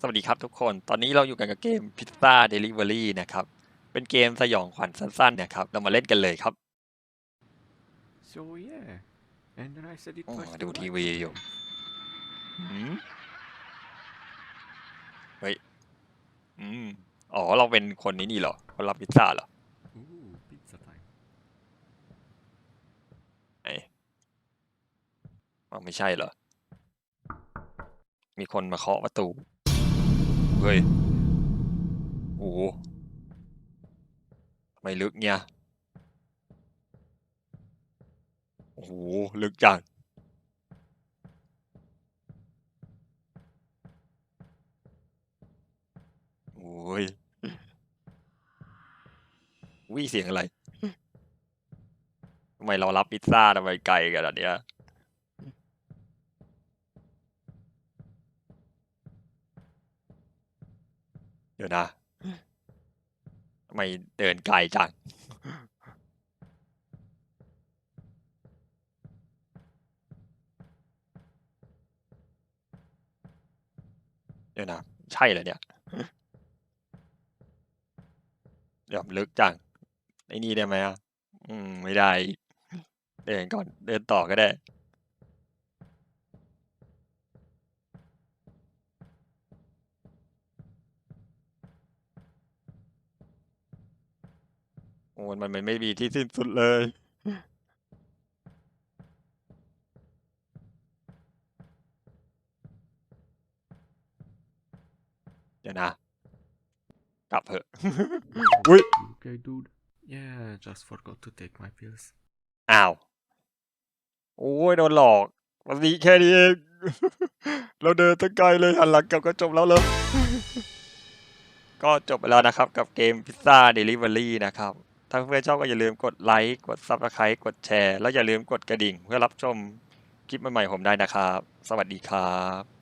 สวัสดีครับทุกคน ตอนนี้เราอยู่กันกับเกม Pizza Delivery นะครับ เป็นเกมสยองขวัญสั้นๆนะครับ เรามาเล่นกันเลยครับ So yeah, and then I said it อ๋อ was ดู the ที right วี time. อยู่หืมเฮ้ย อืม อ๋อ เราเป็นคนนี้นี่เหรอ คนรับพิซซ่าเหรอ Ooh, pizza time. ไหนอ๋อไม่ใช่เหรอ มีคนมาเคาะประตู เฮ้ย โอ้โหทำไม่ลึกเนี่ย โอ้โห ลึกจังโอ้ยวิ่เสียงอะไร ทำไมเรารับพิซซ่าทำไมไกลกันอะเนี่ย เดี๋ยวนะทำไมเดินไกลจัง เดี๋ยวนะ ใช่เหรอเนี่ย เดี๋ยวลึกจังไอ้นี่ได้ไหมอะ อืม ไม่ได้ เดินก่อน เดินต่อก็ได้ โอ้ยมันมันไม่มีที่สิ้นสุดเลย เดี๋ยวนะ กลับเถอะ อุ้ย Okay, dude. Yeah, just forgot to take my pills. อ้าว โอ้ย โดนหลอก วันนี้แค่นี้เอง เราเดินตั้งไกลเลยหันหลังกลับก็จบแล้วเลย ก็จบไปแล้วนะครับกับเกมพิซซ่าเดลิเวอรี่นะครับ ถ้าเพื่อนชอบก็อย่าลืมกดไลค์กดซับสไครต์กดแชร์ แล้วอย่าลืมกดกระดิ่ง เพื่อรับชมคลิปใหม่ๆผมได้นะครับ สวัสดีครับ